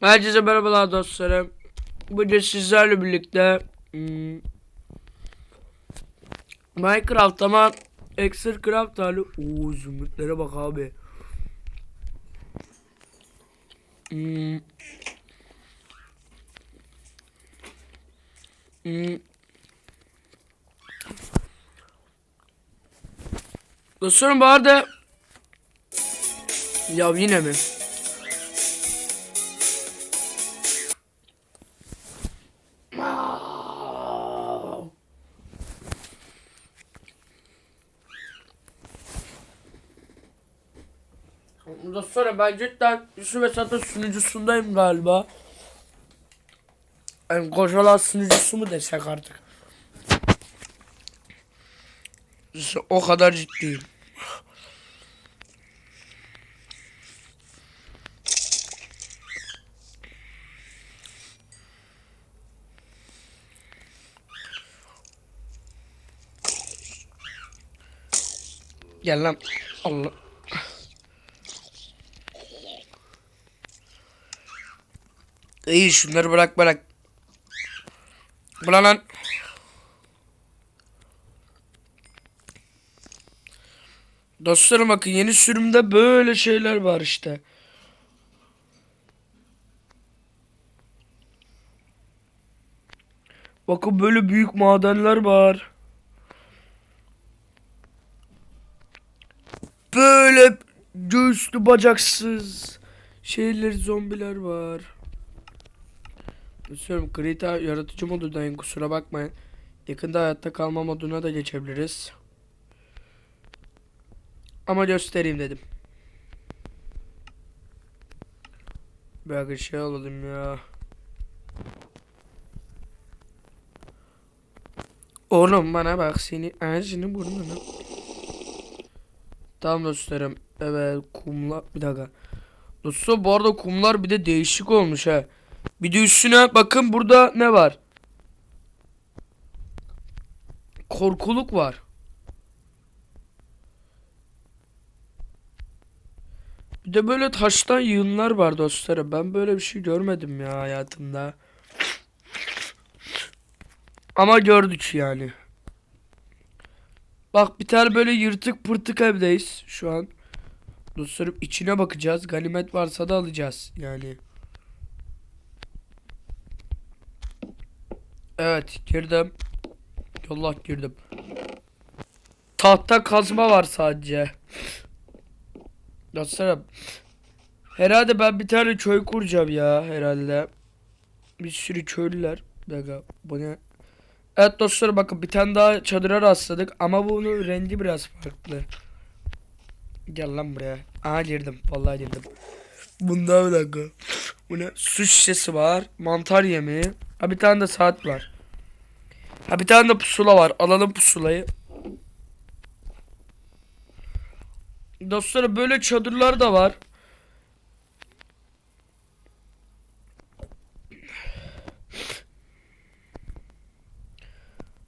Herkese merhabalar dostlarım. Bugün sizlerle birlikte hmm, Minecraft ama Extra Craft hali. Oo zümrütlere bak abi. Hmm. Hmm. Dostlarım bu arada Ya yine mi? Sonra ben cidden Yusuf Esat'ın sunucusundayım galiba. Yani kocalar sunucusu mu desek artık. O kadar ciddiyim. Gel lan. Allah. İyi şunları bırak bırak. Bırak. Dostlarım bakın yeni sürümde böyle şeyler var işte. Bakın böyle büyük madenler var. Böyle göğüslü bacaksız şeyler zombiler var. Düşünüyorum Krita yaratıcı modundayım kusura bakmayın. Yakında hayatta kalma moduna da geçebiliriz. Ama göstereyim dedim. Bir şey alalım ya. Oğlum bana bak seni ağzını burnunu. Tamam dostlarım. Evet kumlar bir dakika. Dostlar bu arada kumlar bir de değişik olmuş ha. Bir de üstüne bakın burada ne var? Korkuluk var. Bir de böyle taştan yığınlar var dostlarım. Ben böyle bir şey görmedim ya hayatımda. Ama gördük yani. Bak bir tane böyle yırtık pırtık evdeyiz şu an. Dostlarım içine bakacağız. Ganimet varsa da alacağız yani. Evet girdim. Allah girdim. Tahta kazma var sadece. Dostlarım. Herhalde ben bir tane köy kuracağım ya herhalde. Bir sürü köylüler. Bir bu ne? Evet dostlarım bakın bir tane daha çadıra rastladık ama bunun rengi biraz farklı. Gel lan buraya. Aha girdim. Vallahi girdim. Bunda bir dakika. Bu ne? Su şişesi var. Mantar yemeği. Ha bir tane de saat var. Ha bir tane de pusula var. Alalım pusulayı. Dostlarım böyle çadırlar da var.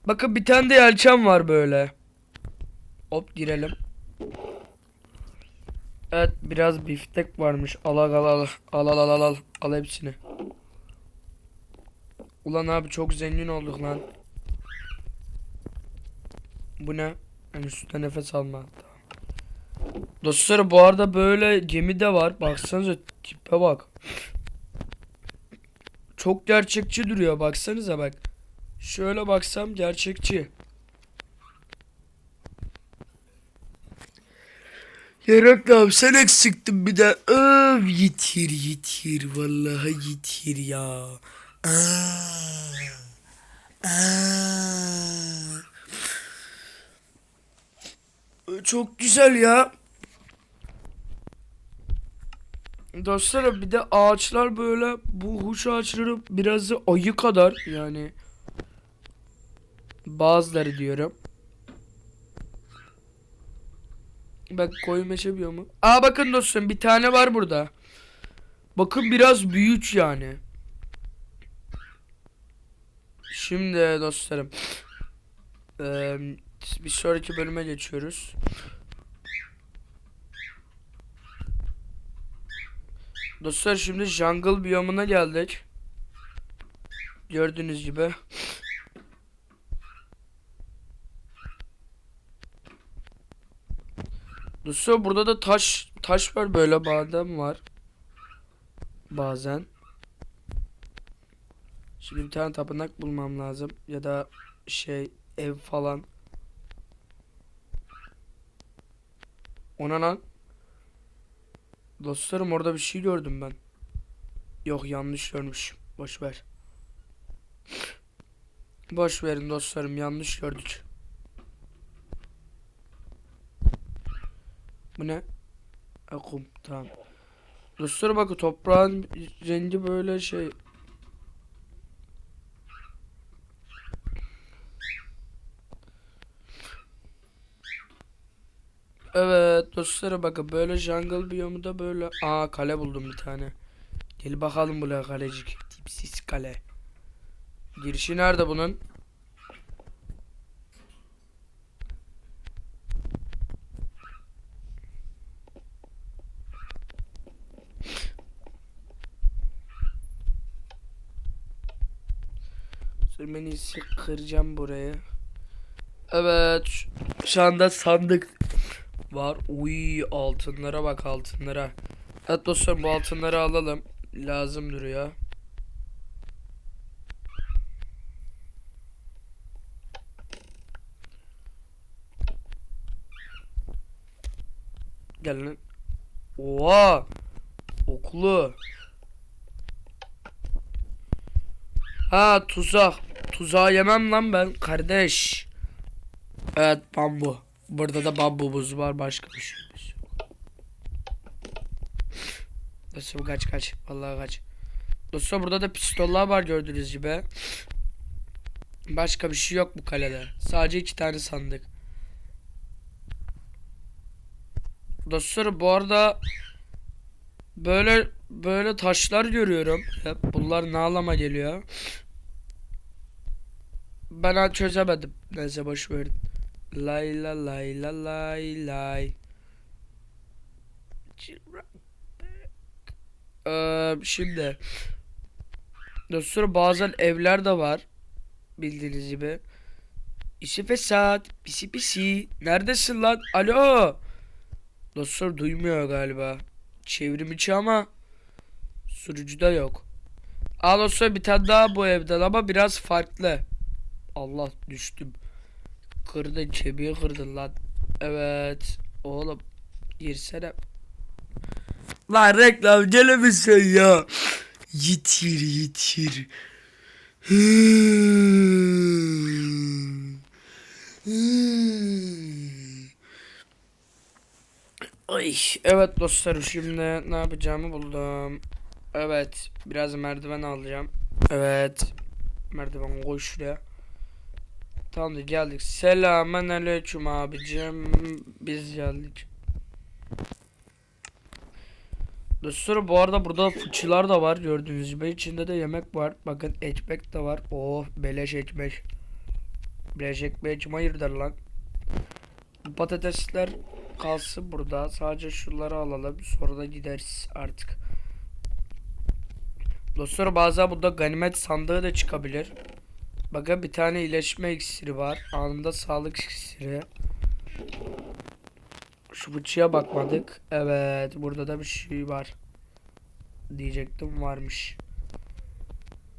Bakın bir tane de yelçen var böyle. Hop girelim. Evet biraz biftek varmış. Al al al al al al al al al hepsini. Ulan abi çok zengin olduk lan. Bu ne? En üstte nefes alma. Tamam. Dostlar bu arada böyle gemi de var. Baksanıza tipe bak. Çok gerçekçi duruyor. Baksanıza bak. Şöyle baksam gerçekçi. Yarak sen eksiktin bir de. Öv yitir yitir. Vallahi yitir ya. Çok güzel ya. Dostlarım bir de ağaçlar böyle bu huş ağaçları biraz ayı kadar yani bazıları diyorum. Bak koyu meşebiyor mu? Aa bakın dostum bir tane var burada. Bakın biraz büyük yani. Şimdi dostlarım. Eee bir sonraki bölüme geçiyoruz. Dostlar şimdi jungle biyomuna geldik. Gördüğünüz gibi. Dostlar burada da taş taş var böyle badem var. Bazen. Şimdi bir tane tapınak bulmam lazım ya da şey ev falan. Ona lan. Dostlarım orada bir şey gördüm ben. Yok yanlış görmüşüm. Boş ver. Boş verin dostlarım yanlış gördük. Bu ne? Akum tamam. Dostlarım bakın toprağın rengi böyle şey. Evet dostlarım bakın böyle jungle biyomu da böyle. Aa kale buldum bir tane. Gel bakalım buraya kalecik. Tipsiz kale. Girişi nerede bunun? Sürmeni kıracağım burayı. Evet. Şu anda sandık var. Uy altınlara bak altınlara. Evet dostlar bu altınları alalım. Lazım duruyor. Gel lan. Oha. Okulu. Ha tuzak. Tuzağı yemem lan ben kardeş. Evet bambu. Burada da bambumuz var başka bir şey yok. Dostum kaç kaç. Vallahi kaç. Dostum burada da pistoller var gördüğünüz gibi. Başka bir şey yok bu kalede. Sadece iki tane sandık. Dostlar bu arada böyle böyle taşlar görüyorum. Hep bunlar ne anlama geliyor? Ben çözemedim. Neyse boş verin. Lay la lay la lay lay. Ee, şimdi dostlar bazen evler de var bildiğiniz gibi. İsi Fesat, pisi pisi. Neredesin lan? Alo. Dostlar duymuyor galiba. Çevrim içi ama sürücüde yok. Al dostlar bir tane daha bu evden ama biraz farklı. Allah düştüm. Kırdın çebiyi kırdın lan. Evet. Oğlum girsene. Lan reklam gene misin ya? Yitir yitir. Ay, evet dostlarım şimdi ne yapacağımı buldum. Evet biraz merdiven alacağım. Evet merdiven koy şuraya. Tamam geldik. Selamen aleyküm abicim. Biz geldik. Dostlarım bu arada burada fıçılar da var gördüğünüz gibi. içinde de yemek var. Bakın ekmek de var. Oh beleş ekmek. Beleş ekmek kim hayırdır lan? Patatesler kalsın burada. Sadece şunları alalım. Sonra da gideriz artık. Dostlar bazen burada ganimet sandığı da çıkabilir. Bakın bir tane iyileşme iksiri var. Anında sağlık iksiri. Şu bıçıya bakmadık. Evet burada da bir şey var. Diyecektim varmış.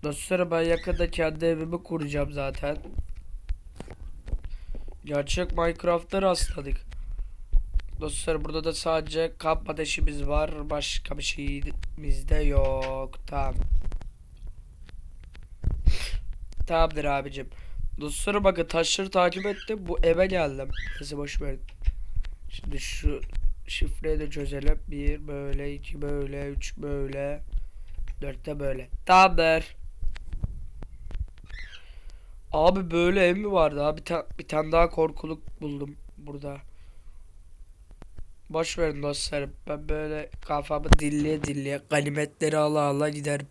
Dostlar ben yakında kendi evimi kuracağım zaten. Gerçek Minecraft'ta rastladık. Dostlar burada da sadece kamp ateşimiz var. Başka bir şeyimiz de yok. Tamam. Tamamdır abicim. Dostlarım bakın taşları takip ettim. Bu eve geldim. Neyse boş verin. Şimdi şu şifreyi de çözelim. Bir böyle, iki böyle, üç böyle, dörtte böyle. Tamamdır. Abi böyle ev mi vardı? Abi bir, ta- bir tane daha korkuluk buldum burada. Boş verin dostlarım. Ben böyle kafamı dilleye dilleye ganimetleri ala ala giderim.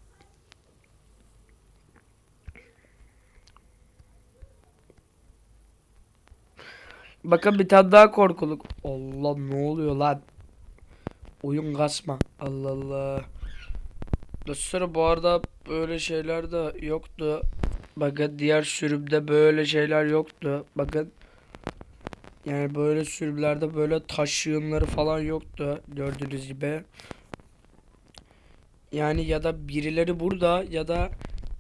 Bakın bir tane daha korkuluk. Allah ne oluyor lan? Oyun kasma. Allah Allah. Dostlarım bu arada böyle şeyler de yoktu. Bakın diğer sürümde böyle şeyler yoktu. Bakın. Yani böyle sürümlerde böyle taş yığınları falan yoktu. Gördüğünüz gibi. Yani ya da birileri burada ya da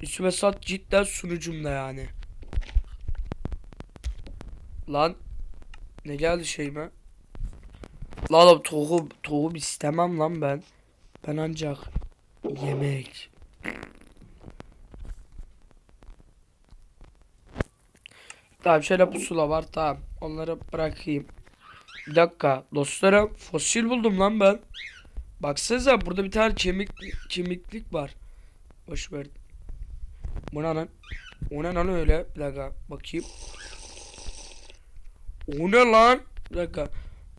üstüme sat cidden sunucumda yani. Lan. Ne geldi şeyime? Lan oğlum tohum, tohum istemem lan ben. Ben ancak yemek. Tamam şöyle pusula var tamam. Onları bırakayım. Bir dakika dostlarım fosil buldum lan ben. Baksanıza burada bir tane kemik kemiklik var. Boş ver. Bu ne lan? O ne lan öyle? Bir dakika bakayım. O ne lan? Bir dakika.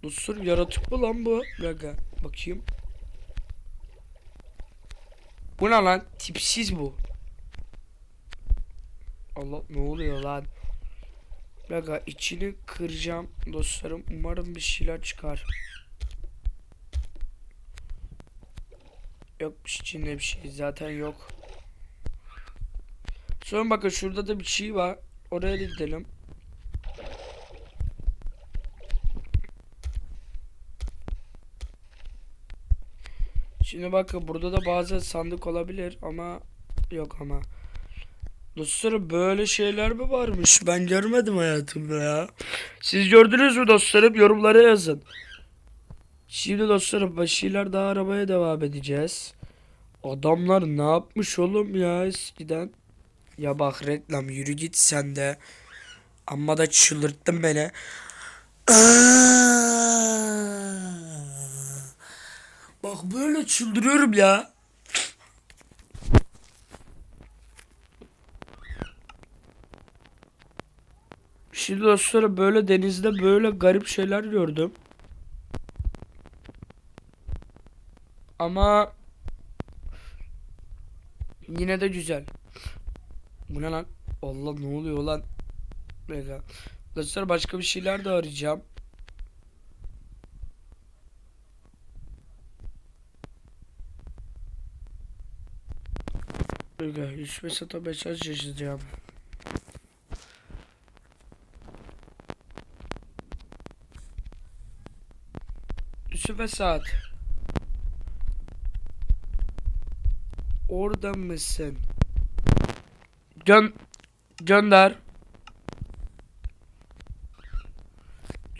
Dostlarım yaratık mı lan bu? Bir dakika bakayım. Bu ne lan? Tipsiz bu. Allah ne oluyor lan? Bir dakika içini kıracağım dostlarım. Umarım bir şeyler çıkar. Yokmuş içinde bir şey zaten yok. Sonra bakın şurada da bir şey var. Oraya da gidelim. Şimdi bakın burada da bazı sandık olabilir ama yok ama. Dostlarım böyle şeyler mi varmış? Ben görmedim hayatımda ya. Siz gördünüz mü dostlarım? Yorumlara yazın. Şimdi dostlarım başıyla daha arabaya devam edeceğiz. Adamlar ne yapmış oğlum ya eskiden? Ya bak reklam yürü git sen de. Amma da çıldırttın beni. Bak böyle çıldırıyorum ya. Şimdi dostlarım böyle denizde böyle garip şeyler gördüm. Ama yine de güzel. Bu ne lan? Allah ne oluyor lan? Mega. Dostlar başka bir şeyler de arayacağım. Mega. 105 sata mesaj yazacağım. Yusuf Esat. Orada mısın? Gön gönder.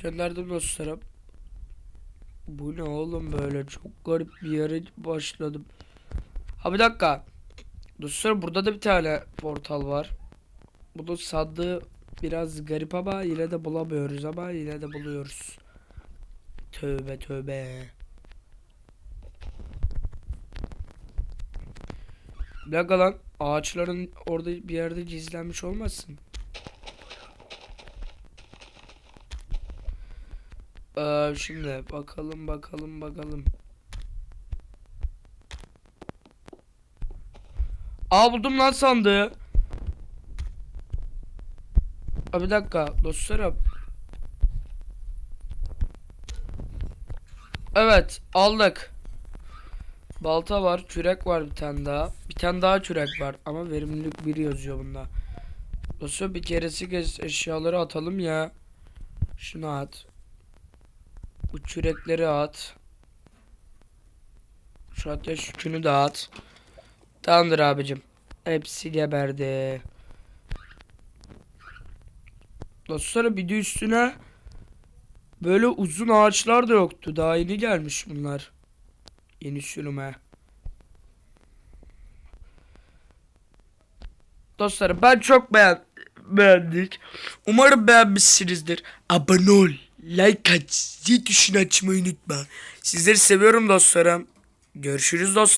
Gönderdim dostlarım. Bu ne oğlum böyle çok garip bir yere başladım. Ha bir dakika. Dostlarım burada da bir tane portal var. Bunun sandığı biraz garip ama yine de bulamıyoruz ama yine de buluyoruz. Tövbe tövbe. Dakika lan. Ağaçların orada bir yerde gizlenmiş olmasın? Ee, şimdi bakalım bakalım bakalım. Aa buldum lan sandığı. Aa, bir dakika dostlarım. Evet aldık. Balta var, kürek var bir tane daha. Bir tane daha kürek var ama verimlilik 1 yazıyor bunda. Dostum bir keresi kez eşyaları atalım ya. Şunu at. Bu kürekleri at. Şu ateş yükünü de at. Tamamdır abicim. Hepsi geberdi. Dostlarım bir de üstüne böyle uzun ağaçlar da yoktu. Daha yeni gelmiş bunlar. Yeni sürüme. Dostlarım ben çok beğen beğendik. Umarım beğenmişsinizdir. Abone ol, like at, zil tuşunu açmayı unutma. Sizleri seviyorum dostlarım. Görüşürüz dostlarım.